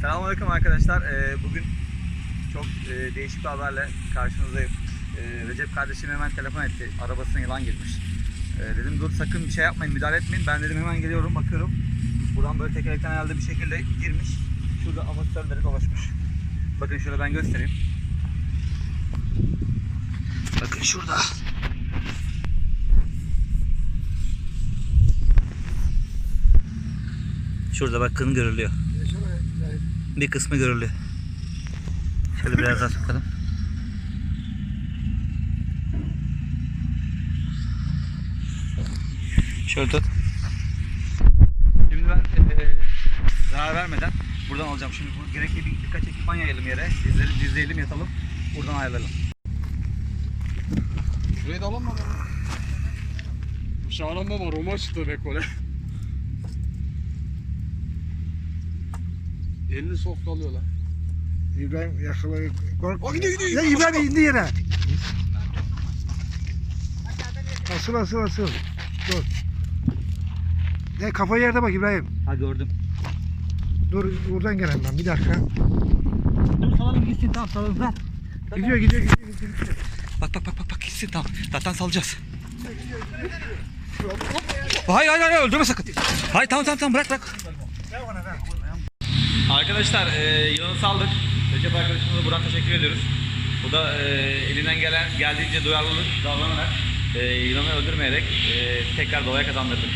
Selamünaleyküm arkadaşlar. Ee, bugün çok e, değişik bir haberle karşınızdayım. Ee, Recep kardeşim hemen telefon etti. Arabasına yılan girmiş. Ee, dedim dur sakın bir şey yapmayın, müdahale etmeyin. Ben dedim hemen geliyorum, bakıyorum. Buradan böyle tekerlekten herhalde bir şekilde girmiş. Şurada amortisörleri dolaşmış. Bakın şöyle ben göstereyim. Bakın şurada. Şurada bakın görülüyor. Bir kısmı görülüyor. Şöyle biraz daha sokalım. Şöyle tut. Şimdi ben eee zarar vermeden buradan alacağım. Şimdi bu gerekli bir, birkaç ekipman yayalım yere. Dizleri dizleyelim yatalım. Buradan ayarlayalım. Şurayı da alalım mı? Şahran baba Roma çıktı rekole. Elini soktu alıyor lan. İbrahim yakalayı kork. O gidiyor, gidiyor. Ya İbrahim indi yere. Asıl asıl asıl. Dur. Ya kafa yerde bak İbrahim. Ha gördüm. Dur buradan gelen ben bir dakika. Dur salalım gitsin tamam salalım. Ver. Gidiyor gidiyor gidiyor. gidiyor. Bak bak bak bak bak gitsin tamam. Zaten salacağız. Hayır hayır hayır öldürme sakın. Hayır tamam tamam tamam bırak bırak. Arkadaşlar e, yılanı saldık. Recep arkadaşımıza buradan teşekkür ediyoruz. Bu da e, elinden gelen geldiğince duyarlılık davranarak e, yılanı öldürmeyerek e, tekrar doğaya kazandırdı.